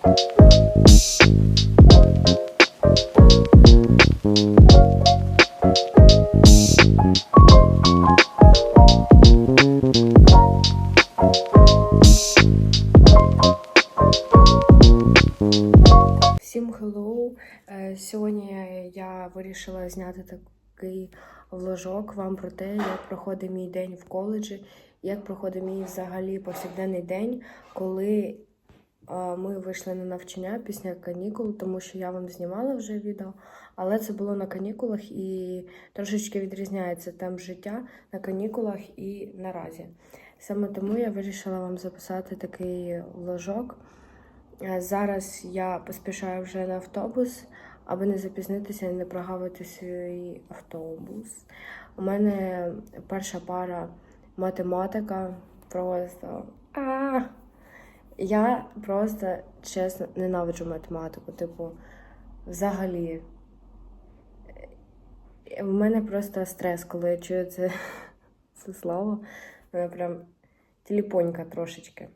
Всім hello! Е, Сьогодні я вирішила зняти такий вложок вам про те, як проходить мій день в коледжі, як проходить мій взагалі повсякденний день, коли ми вийшли на навчання після канікул, тому що я вам знімала вже відео, але це було на канікулах і трошечки відрізняється темп життя на канікулах і наразі. Саме тому я вирішила вам записати такий вложок. Е, Зараз я поспішаю вже на автобус, аби не запізнитися і не прогавити свій автобус. У мене перша пара математика. Просто. А! Я просто чесно ненавиджу математику. Типу, взагалі. Е, У мене просто стрес, коли я чую це, це слово. Мене прям телепонька трошечки.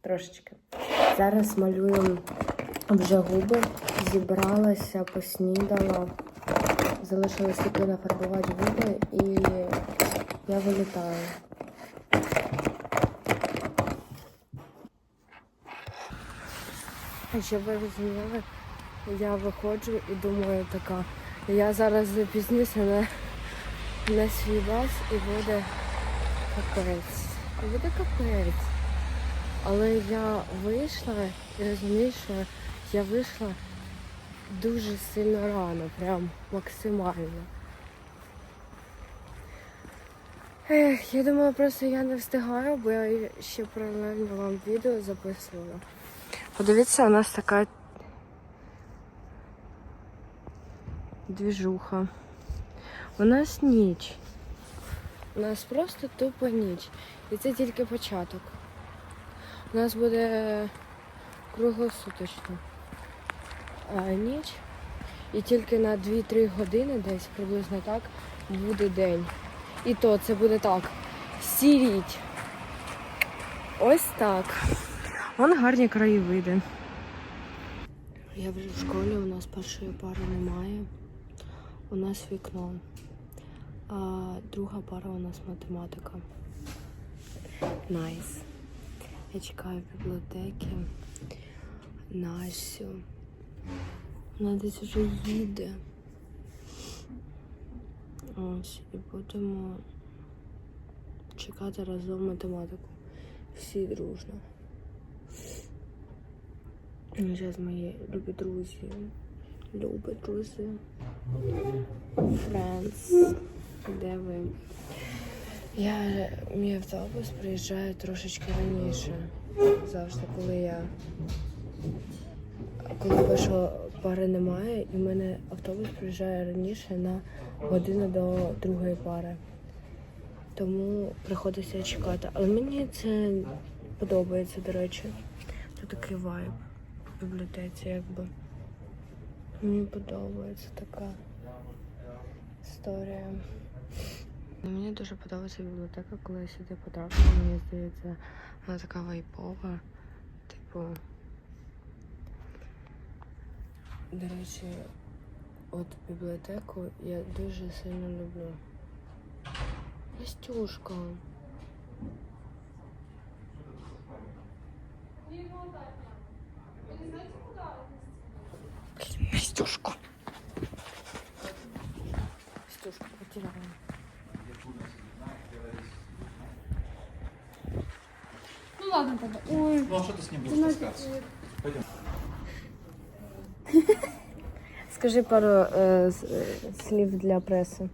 Трошечки. Зараз малюю вже губи, зібралася, поснідала, залишилось тільки нафарбувати губи і я вилітаю. А ще ви розуміли, я виходжу і думаю така, я зараз запізнюся на, на свій бас і буде капець. Буде капець. Але я вийшла і розумію, що я вийшла дуже сильно рано, прям максимально. Ех, я думала, просто я не встигаю, бо я ще паралельно вам відео записувала. Подивіться, у нас така двіжуха. У нас ніч. У нас просто тупо ніч. І це тільки початок. У нас буде круглосуточно а, ніч. І тільки на 2-3 години десь приблизно так буде день. І то це буде так. Сіріть. Ось так. Вон гарні краєвиди. Я вже в школі, у нас першої пари немає. У нас вікно. А друга пара у нас математика. Найс. Я чекаю в бібліотеки Насю. Вона десь вже їде. Ось, і будемо чекати разом математику. Всі дружно. Зараз мої любі друзі. Любі друзі. Friends. Де ви? Я мій автобус приїжджає трошечки раніше. Завжди, коли я коли першої пари немає, і в мене автобус приїжджає раніше на годину до другої пари. Тому приходиться чекати. Але мені це подобається, до речі. Це такий вайб бібліотеці, якби. Мені подобається така історія. Ну, Мені дуже подобається бібліотека, коли я сюди потрапила. Мені здається, вона така вайпова. Типу. До речі, от бібліотеку я дуже сильно люблю. Настюшка. Блін, Настюшку. Настюшку потеряла. Ну ладно тогда. Ой, Ну а что ты с ним будешь таскаться? Пойдем. Скажи пару е, с- е, слів для преси.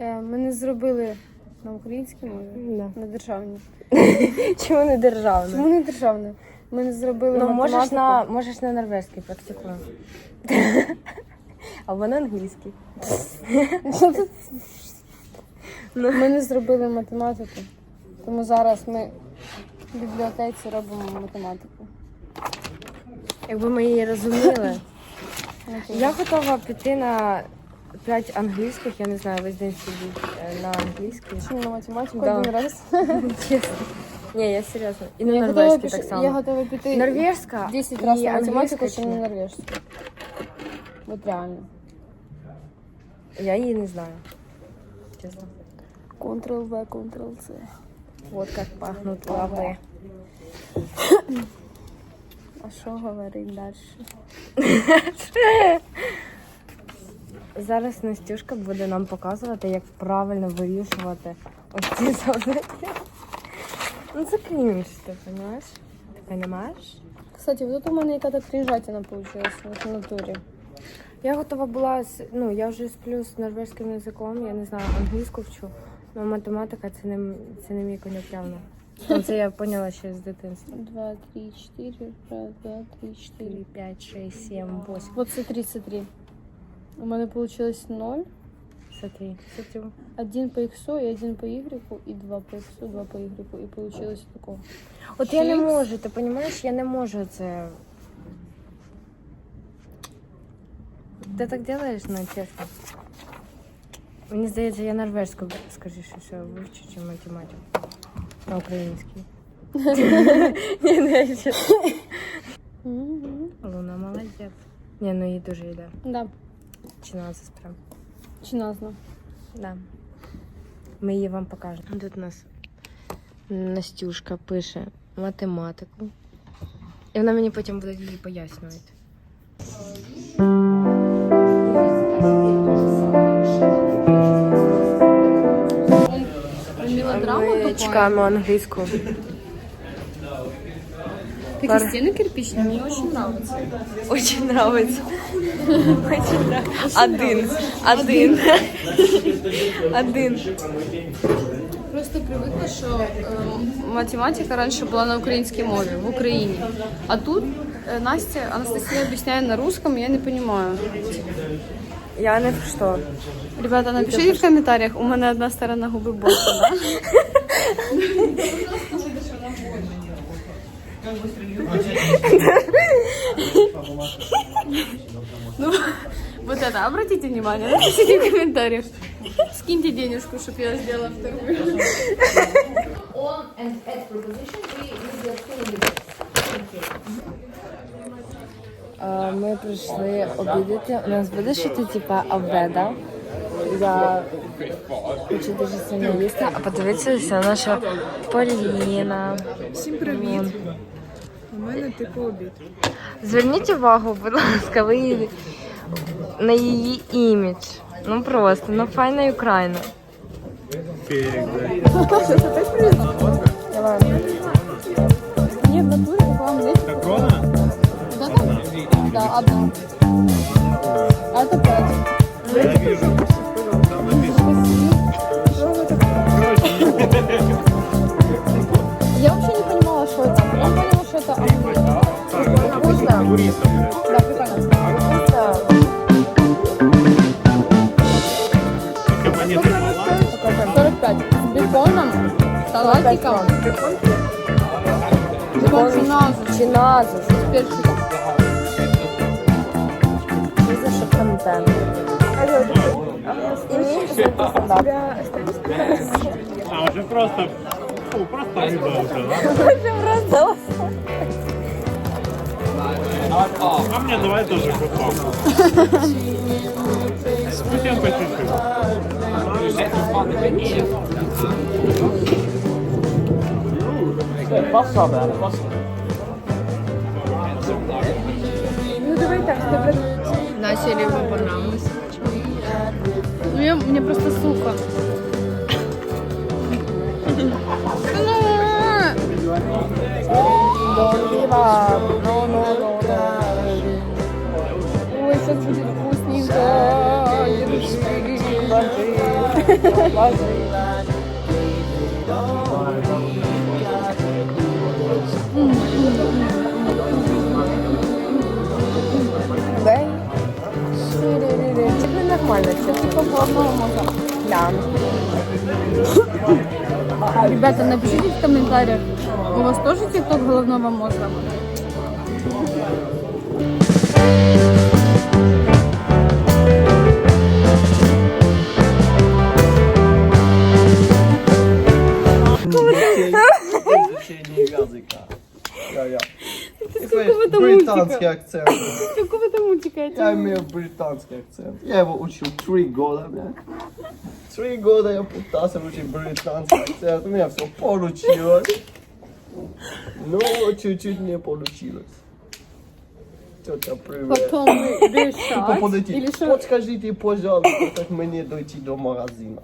Е, Ми не зробили на українській мові, Да. на державній. Чому не державне? Чому не державне? Ми не зробили Ну, можеш математику. на, можеш на норвезький практикуй. Або на англійський. Ми не зробили математику. Тому зараз ми в бібліотеці робимо математику. Якби ми її розуміли. Я готова піти на 5 англійських, я не знаю, весь день сидіть е, на англійській. Чому на математику Да. один раз? Чесно. Ні, я серйозно. І на готова, так само. я готова піти Норвежська 10 і разів на математику, англійська чи на норвежську. От реально. Я її не знаю. Чесно. Ctrl-V, Ctrl-C. Вот как пахнут лавы. А що говорить далі? Зараз Настюшка буде нам показувати, як правильно вирішувати ось ці завдання. Ну це крінж, ти розумієш? Ти розумієш? Кстати, вот тут у мене яка-то крінжатина получилась вот в натурі. Я готова була, ну я вже сплю з норвезьким язиком, я не знаю, англійську вчу, але математика це не, це не мій коньок явно. Ну, Це я поняла ще з дитинства. 2, 3, 4, раз, 2, 3, 4. 4, 5, 6, 7, 8. Вот смотри, смотри. У мене получилось 0, Смотри, смотрю. 1 по х и 1 по y, и 2 по х, 2 по y. И получилось такого. От я не Шість. можу, ти розумієш, я не можу це. Ти так робиш, ну чесно. Мені здається, я норвежську скоріше все вивчу, чи математику. На українській. Ні, ну я чесно. Мгм. Луна молодець. Ні, ну їй дуже йде. Да, Чи назис прям. чи назна. Да. Ми її вам покажемо. Тут у нас Настюшка пише математику. І вона мені потім буде її пояснювати. Ми чекаємо англійську. Такие стены кирпичные, мне очень нравится. Очень нравится. Один. Один. Один. Просто привыкла, що е, математика раніше була на українській мові в Україні. А тут е, Настя Анастасія об'ясняє на русском, я не розумію. Я не що. Ребята, напишіть в коментарях, у мене одна сторона губи да? Ну, вот это, обратите внимание, напишите в комментариях. Скиньте денежку, чтобы я сделала вторую. on and at preposition we use the Ми прийшли обідати. У нас буде щось типа обеда. Я хочу дуже сильно їсти. А подивіться на наша Поліна. Всім привіт! У мене типу обід. Зверніть увагу, будь ласка, ви на її імідж. Ну просто, ну файна Україна. Давай. Нет, в натуре пополам лезть. Так ровно? Да, там? Да, одна. А пять. Я вообще Туристов, блядь. Да, прикольно. Вкусно. Как монеты была. 45. С беконом, салатиком. Бекон чиназус. Чиназус. С перчиком. Що за що контент? І мені вже стендап. А, уже просто... Фу, просто обидался, да? Просто А мне давай тоже кусок. Совсем по чуть-чуть. Начали его понравилось. Ну, я, мне просто сухо. Донківа. Ну, ну, Тебе нормально, чесно. Да. Ребята, напишите в комментариях, у вас тоже тикток головного мозга? Язика. Я, я. С какого-то британский акцент. С какого-то мультика я имею британский акцент. Я его учил три года, бля. Три года я пытался учить британский акцент. У меня все получилось. Но чуть-чуть не получилось. Тетя, привет. Потом решать. Подойти. Или что? Подскажите, пожалуйста, как мне дойти до магазина.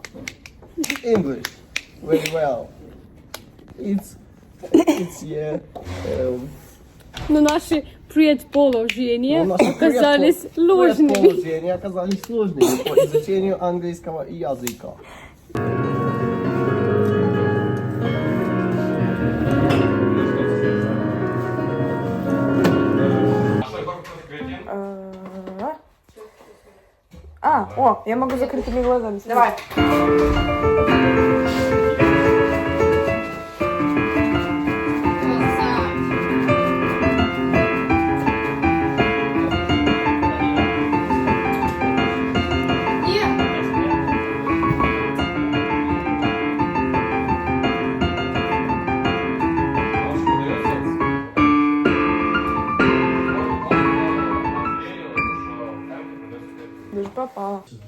English. Very well. It's, it's yeah. Um, Но наши предположения но наши оказались предпо- ложными. предположения оказались сложными по изучению английского языка. А, о, я могу закрытыми глазами. Давай.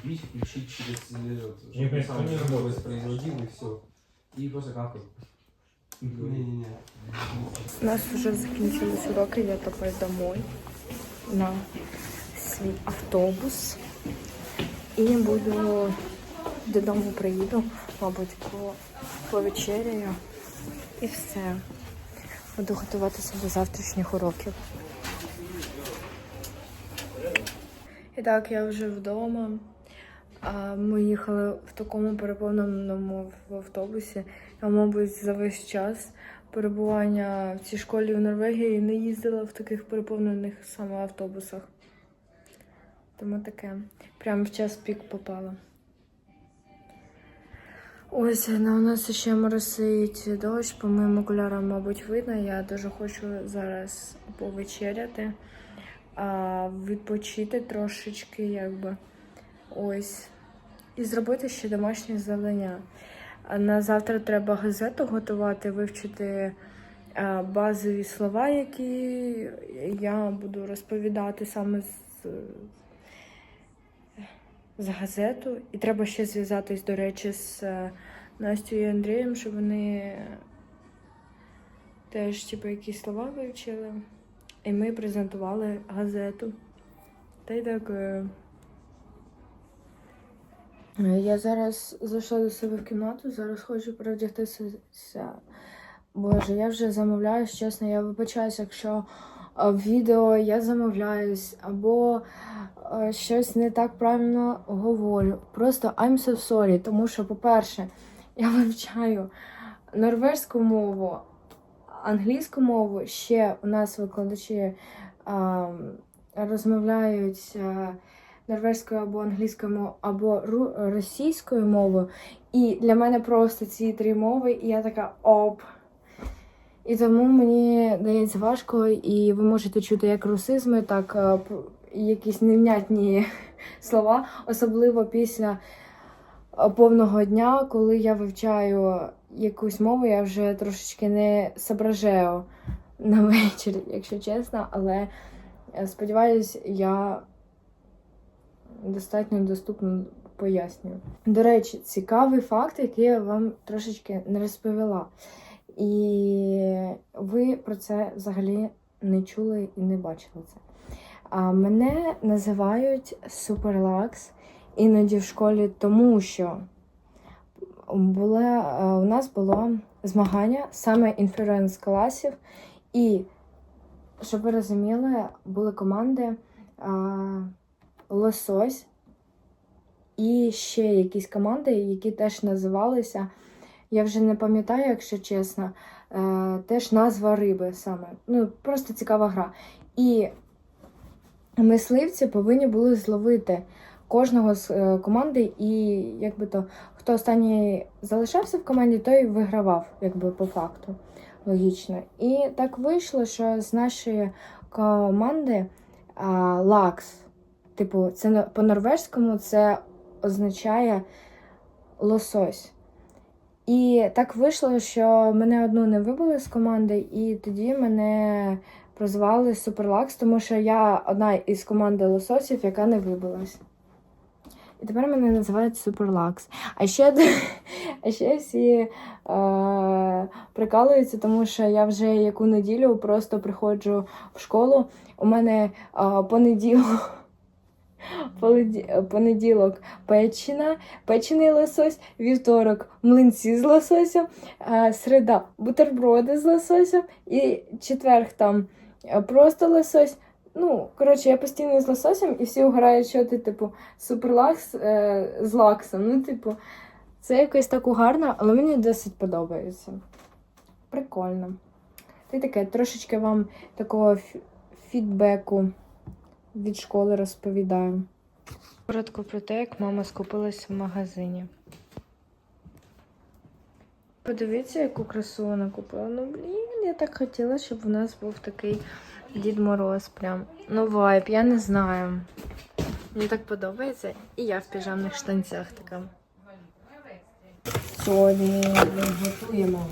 Бить, включить через э, Не, чтобы сам не работает. воспроизводил и все. И просто капать. Не-не-не. У нас вже закінчились уроки, я топаю домой на свій автобус. І буду додому приїду, мабуть, по, повечеряю. І все. Буду готуватися до завтрашніх уроків. І так, я вже вдома. Ми їхали в такому переповненому в автобусі. Я, мабуть, за весь час перебування в цій школі в Норвегії не їздила в таких переповнених саме автобусах. Тому таке. Прямо в час пік попала. Ось на у нас ще моросить дощ, по моїм окулярам, мабуть, видно. Я дуже хочу зараз повечеряти, відпочити трошечки, якби. Ось. І зробити ще домашнє завдання. На завтра треба газету готувати, вивчити базові слова, які я буду розповідати саме з, з газету. І треба ще зв'язатись, до речі, з е, Настю і Андрієм, щоб вони теж типу, якісь слова вивчили. І ми презентували газету. Та й так. е, я зараз зайшла до себе в кімнату, зараз хочу перевдягтися. Боже, я вже замовляюсь, чесно, я вибачаюсь, якщо е, відео я замовляюсь або е, щось не так правильно говорю. Просто I'm so sorry, тому що, по-перше, я вивчаю норвежську мову, англійську мову. Ще у нас викладачі а, розмовляють. норвезькою або англійською мовою, або російською мовою. І для мене просто ці три мови, і я така оп. І тому мені дається важко, і ви можете чути як русизми, так п- якісь невнятні слова, особливо після повного дня, коли я вивчаю якусь мову, я вже трошечки не соображаю на вечір, якщо чесно, але е, сподіваюсь, я достатньо доступно пояснюю. До речі, цікавий факт, який я вам трошечки не розповіла. І ви про це взагалі не чули і не бачили це. А мене називають Суперлакс іноді в школі, тому що була, е, у нас було змагання саме інференс класів, і щоб ви розуміли, були команди. а, лосось і ще якісь команди, які теж називалися. Я вже не пам'ятаю, якщо чесно, е, теж назва риби саме. Ну, просто цікава гра. І мисливці повинні були зловити кожного з е, команди, і якби то хто останній залишався в команді, той вигравав, якби по факту. Логічно. І так вийшло, що з нашої команди а, Лакс. Типу, це по-норвежському це означає лосось. І так вийшло, що мене одну не вибили з команди, і тоді мене прозвали Суперлакс, тому що я одна із команди лососів, яка не вибилась. І тепер мене називають Суперлакс. А ще, а ще всі е, прикалуються, тому що я вже яку неділю просто приходжу в школу. У мене е, понеділок. Понеділок печена, печений лосось, вівторок млинці з лососем, е, середа бутерброди з лососем і четверг там е, просто лосось. Ну, коротше, я постійно з лососем, і всі угорають, що ти, типу, суперлакс е, з лаксом. Ну, типу, це якось так угарно, але мені досить подобається. Прикольно. Ти таке, трошечки вам такого фідбеку від школи розповідаю. Коротко про те, як мама скупилась в магазині. Подивіться, яку красу вона купила. Ну, блін, я так хотіла, щоб у нас був такий Дід Мороз. Прям. Ну, вайб, я не знаю. Мені так подобається. І я в піжамних штанцях така. Сьогодні ми готуємо.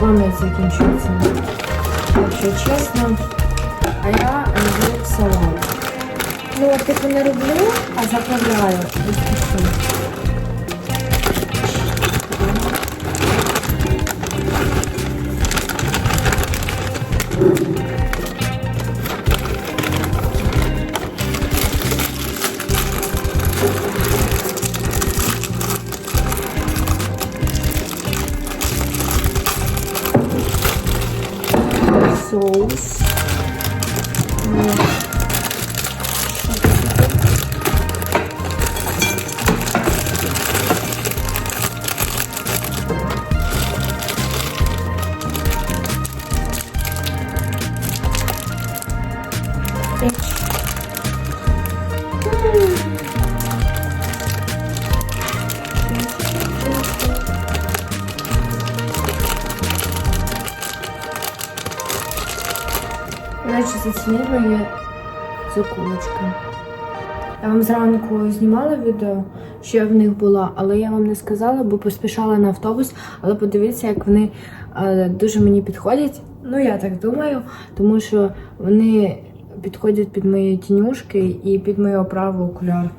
Пам'ять закінчується. Якщо чесно. А я люблю салат. Ну, типу не роблю, а заправляю. Закулочки. Я вам зранку знімала відео, що я в них була, але я вам не сказала, бо поспішала на автобус. Але подивіться, як вони е, дуже мені підходять. Ну, я так думаю, тому що вони підходять під мої тінюшки і під мою оправу окуляр.